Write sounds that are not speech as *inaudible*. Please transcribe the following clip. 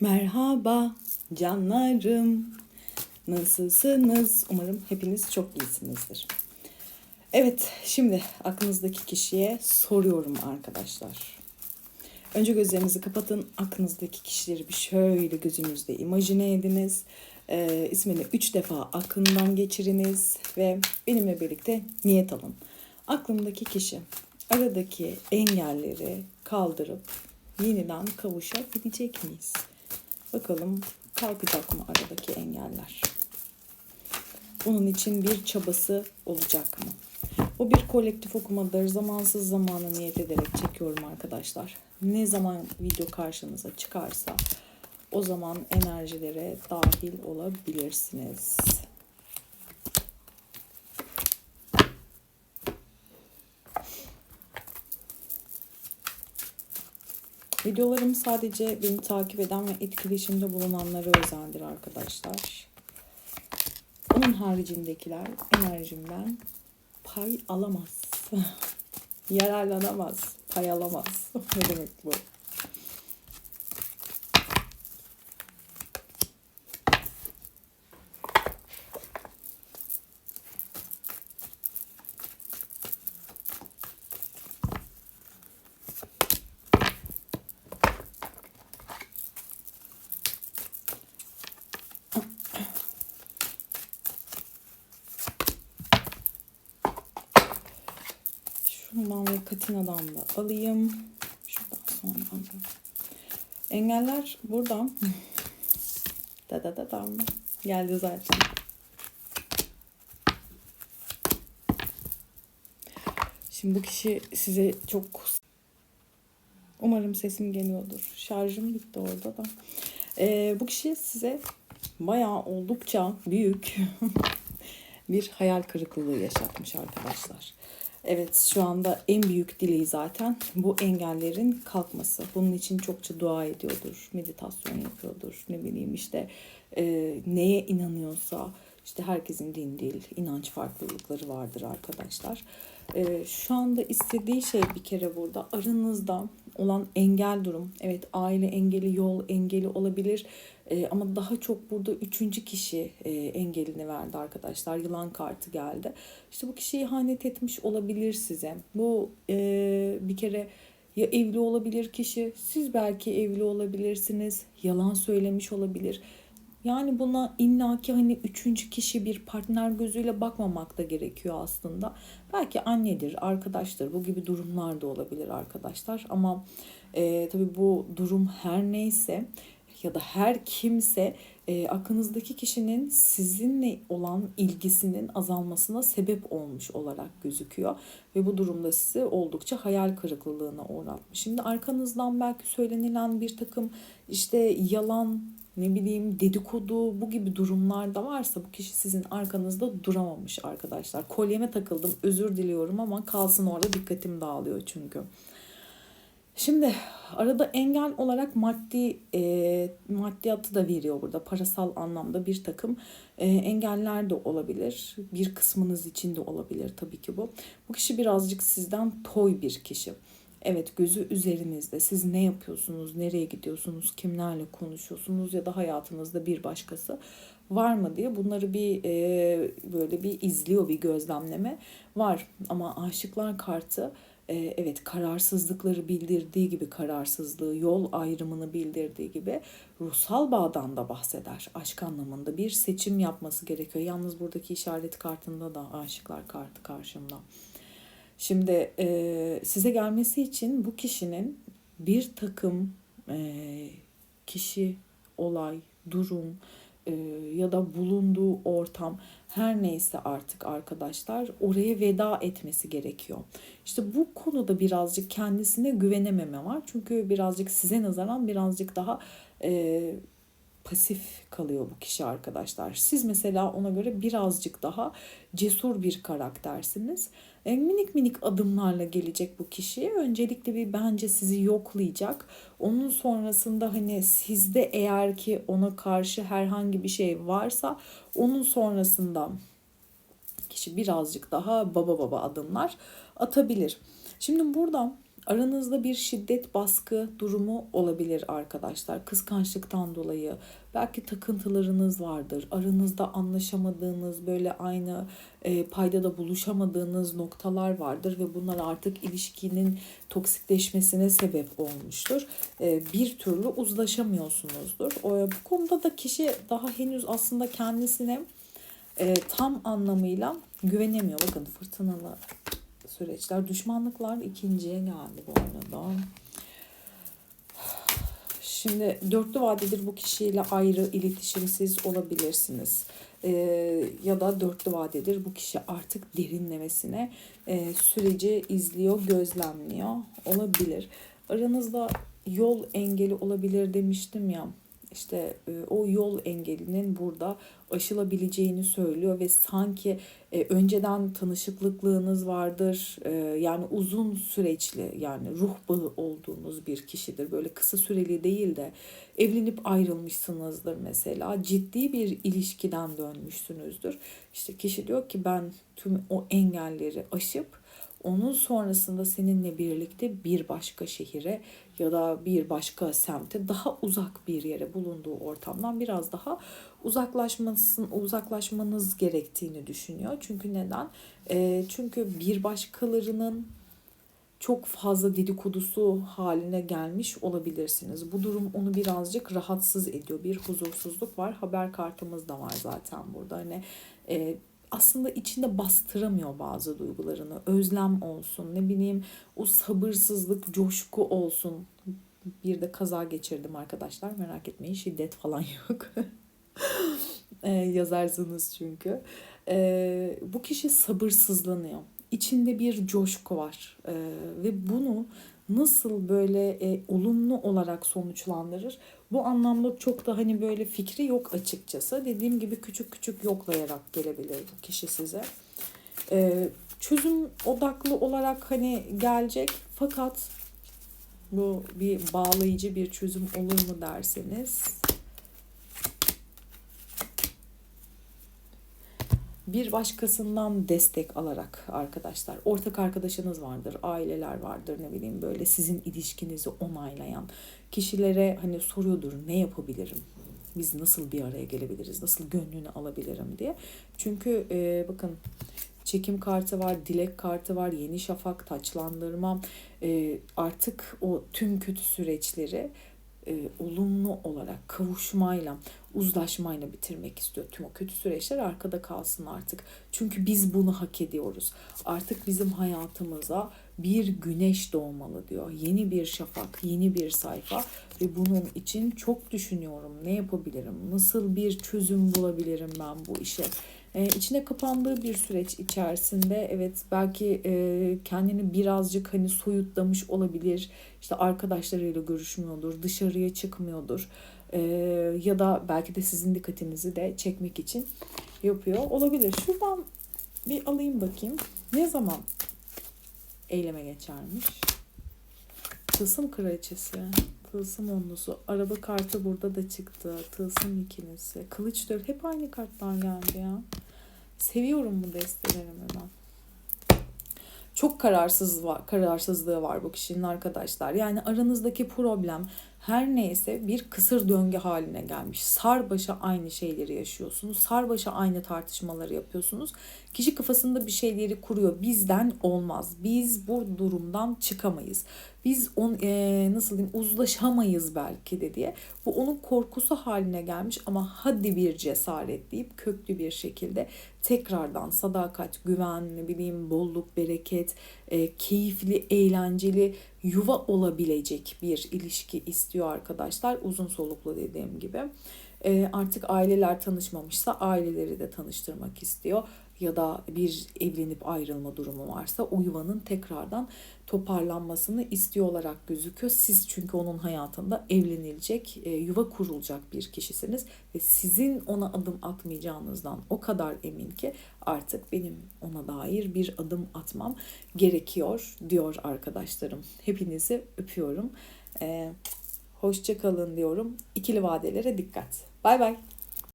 Merhaba canlarım. Nasılsınız? Umarım hepiniz çok iyisinizdir. Evet, şimdi aklınızdaki kişiye soruyorum arkadaşlar. Önce gözlerinizi kapatın. Aklınızdaki kişileri bir şöyle gözünüzde imajine ediniz. Ee, ismini üç defa aklından geçiriniz ve benimle birlikte niyet alın. Aklımdaki kişi aradaki engelleri kaldırıp yeniden kavuşabilecek miyiz? Bakalım kalkacak mı aradaki engeller? Bunun için bir çabası olacak mı? Bu bir kolektif okumadır. Zamansız zamanı niyet ederek çekiyorum arkadaşlar. Ne zaman video karşınıza çıkarsa o zaman enerjilere dahil olabilirsiniz. Videolarım sadece beni takip eden ve etkileşimde bulunanlara özeldir arkadaşlar. Onun haricindekiler enerjimden pay alamaz. *laughs* Yararlanamaz, pay alamaz. *laughs* ne demek bu? Şundan ve Katina'dan da alayım. Şuradan sonra alacağım. Engeller burada. da da da dam. Geldi zaten. Şimdi bu kişi size çok umarım sesim geliyordur. Şarjım bitti orada da. Ee, bu kişi size bayağı oldukça büyük *laughs* bir hayal kırıklığı yaşatmış arkadaşlar. Evet şu anda en büyük dileği zaten bu engellerin kalkması. Bunun için çokça dua ediyordur, meditasyon yapıyordur, ne bileyim işte e, neye inanıyorsa işte herkesin din değil, inanç farklılıkları vardır arkadaşlar. E, şu anda istediği şey bir kere burada aranızda olan engel durum. Evet aile engeli, yol engeli olabilir. E, ama daha çok burada üçüncü kişi e, engelini verdi arkadaşlar. Yılan kartı geldi. İşte bu kişi ihanet etmiş olabilir size. Bu e, bir kere ya evli olabilir kişi, siz belki evli olabilirsiniz, yalan söylemiş olabilir. Yani buna illaki hani üçüncü kişi bir partner gözüyle bakmamak da gerekiyor aslında. Belki annedir, arkadaştır, bu gibi durumlar da olabilir arkadaşlar. Ama e, tabii bu durum her neyse ya da her kimse e, aklınızdaki kişinin sizinle olan ilgisinin azalmasına sebep olmuş olarak gözüküyor. Ve bu durumda sizi oldukça hayal kırıklığına uğratmış. Şimdi arkanızdan belki söylenilen bir takım işte yalan ne bileyim dedikodu bu gibi durumlar da varsa bu kişi sizin arkanızda duramamış arkadaşlar. Kolyeme takıldım özür diliyorum ama kalsın orada dikkatim dağılıyor çünkü. Şimdi arada engel olarak maddi e, maddiyatı da veriyor burada. Parasal anlamda bir takım e, engeller de olabilir. Bir kısmınız için de olabilir tabii ki bu. Bu kişi birazcık sizden toy bir kişi. Evet gözü üzerinizde. Siz ne yapıyorsunuz, nereye gidiyorsunuz, kimlerle konuşuyorsunuz ya da hayatınızda bir başkası var mı diye bunları bir e, böyle bir izliyor, bir gözlemleme var. Ama aşıklar kartı e, evet kararsızlıkları bildirdiği gibi kararsızlığı, yol ayrımını bildirdiği gibi ruhsal bağdan da bahseder. Aşk anlamında bir seçim yapması gerekiyor. Yalnız buradaki işaret kartında da aşıklar kartı karşımda. Şimdi e, size gelmesi için bu kişinin bir takım e, kişi, olay, durum e, ya da bulunduğu ortam her neyse artık arkadaşlar oraya veda etmesi gerekiyor. İşte bu konuda birazcık kendisine güvenememe var. Çünkü birazcık size nazaran birazcık daha e, pasif kalıyor bu kişi arkadaşlar. Siz mesela ona göre birazcık daha cesur bir karaktersiniz. E, minik minik adımlarla gelecek bu kişi. Öncelikle bir bence sizi yoklayacak. Onun sonrasında hani sizde eğer ki ona karşı herhangi bir şey varsa onun sonrasında kişi birazcık daha baba baba adımlar atabilir. Şimdi burada Aranızda bir şiddet baskı durumu olabilir arkadaşlar. Kıskançlıktan dolayı belki takıntılarınız vardır. Aranızda anlaşamadığınız böyle aynı e, paydada buluşamadığınız noktalar vardır ve bunlar artık ilişkinin toksikleşmesine sebep olmuştur. E, bir türlü uzlaşamıyorsunuzdur. O, bu konuda da kişi daha henüz aslında kendisine e, tam anlamıyla güvenemiyor. Bakın fırtınalı süreçler, düşmanlıklar ikinciye geldi bu arada. Şimdi dörtlü vadedir bu kişiyle ayrı iletişimsiz olabilirsiniz. Ee, ya da dörtlü vadedir bu kişi artık derinlemesine e, süreci izliyor, gözlemliyor olabilir. Aranızda yol engeli olabilir demiştim ya işte e, o yol engelinin burada aşılabileceğini söylüyor ve sanki e, önceden tanışıklıklığınız vardır. E, yani uzun süreçli yani ruh bağı olduğunuz bir kişidir. Böyle kısa süreli değil de evlenip ayrılmışsınızdır mesela. Ciddi bir ilişkiden dönmüşsünüzdür. İşte kişi diyor ki ben tüm o engelleri aşıp onun sonrasında seninle birlikte bir başka şehire ya da bir başka semte daha uzak bir yere bulunduğu ortamdan biraz daha uzaklaşmasın uzaklaşmanız gerektiğini düşünüyor. Çünkü neden? E, çünkü bir başkalarının çok fazla dedikodusu haline gelmiş olabilirsiniz. Bu durum onu birazcık rahatsız ediyor. Bir huzursuzluk var. Haber kartımız da var zaten burada. Hani e, aslında içinde bastıramıyor bazı duygularını. Özlem olsun, ne bileyim o sabırsızlık, coşku olsun. Bir de kaza geçirdim arkadaşlar. Merak etmeyin şiddet falan *laughs* yok. ee, yazarsınız çünkü. Ee, bu kişi sabırsızlanıyor. İçinde bir coşku var. Ee, ve bunu nasıl böyle e, olumlu olarak sonuçlandırır? Bu anlamda çok da hani böyle fikri yok açıkçası. Dediğim gibi küçük küçük yoklayarak gelebilir bu kişi size. Ee, çözüm odaklı olarak hani gelecek fakat bu bir bağlayıcı bir çözüm olur mu derseniz bir başkasından destek alarak arkadaşlar ortak arkadaşınız vardır aileler vardır ne bileyim böyle sizin ilişkinizi onaylayan kişilere hani soruyordur ne yapabilirim? Biz nasıl bir araya gelebiliriz? Nasıl gönlünü alabilirim? diye. Çünkü e, bakın çekim kartı var, dilek kartı var, yeni şafak, taçlandırma. E, artık o tüm kötü süreçleri e, olumlu olarak kavuşmayla, uzlaşmayla bitirmek istiyor. Tüm o kötü süreçler arkada kalsın artık. Çünkü biz bunu hak ediyoruz. Artık bizim hayatımıza bir güneş doğmalı diyor. Yeni bir şafak, yeni bir sayfa ve bunun için çok düşünüyorum. Ne yapabilirim? Nasıl bir çözüm bulabilirim ben bu işe? E, içine kapandığı bir süreç içerisinde evet belki e, kendini birazcık hani soyutlamış olabilir. İşte arkadaşlarıyla görüşmüyordur, dışarıya çıkmıyordur. E, ya da belki de sizin dikkatinizi de çekmek için yapıyor olabilir. Şuradan bir alayım bakayım. Ne zaman eyleme geçermiş? Tılsım kraliçesi. Tılsım onlusu. Araba kartı burada da çıktı. Tılsım ikilisi. Kılıç dört. Hep aynı kartlar geldi ya. Seviyorum bu destelerimi ben. Çok kararsız var, kararsızlığı var bu kişinin arkadaşlar. Yani aranızdaki problem her neyse bir kısır döngü haline gelmiş. Sarbaşa aynı şeyleri yaşıyorsunuz. Sarbaşa aynı tartışmaları yapıyorsunuz. Kişi kafasında bir şeyleri kuruyor. Bizden olmaz. Biz bu durumdan çıkamayız. Biz on, e, nasıl diyeyim uzlaşamayız belki de diye. Bu onun korkusu haline gelmiş ama hadi bir cesaret deyip köklü bir şekilde tekrardan sadakat, güven, ne bileyim bolluk, bereket, e, keyifli, eğlenceli yuva olabilecek bir ilişki istiyor arkadaşlar. Uzun soluklu dediğim gibi. E, artık aileler tanışmamışsa aileleri de tanıştırmak istiyor ya da bir evlenip ayrılma durumu varsa o yuvanın tekrardan toparlanmasını istiyor olarak gözüküyor. Siz çünkü onun hayatında evlenilecek, e, yuva kurulacak bir kişisiniz ve sizin ona adım atmayacağınızdan o kadar emin ki artık benim ona dair bir adım atmam gerekiyor diyor arkadaşlarım. Hepinizi öpüyorum. Ee, hoşça kalın diyorum. İkili vadelere dikkat. Bay bay.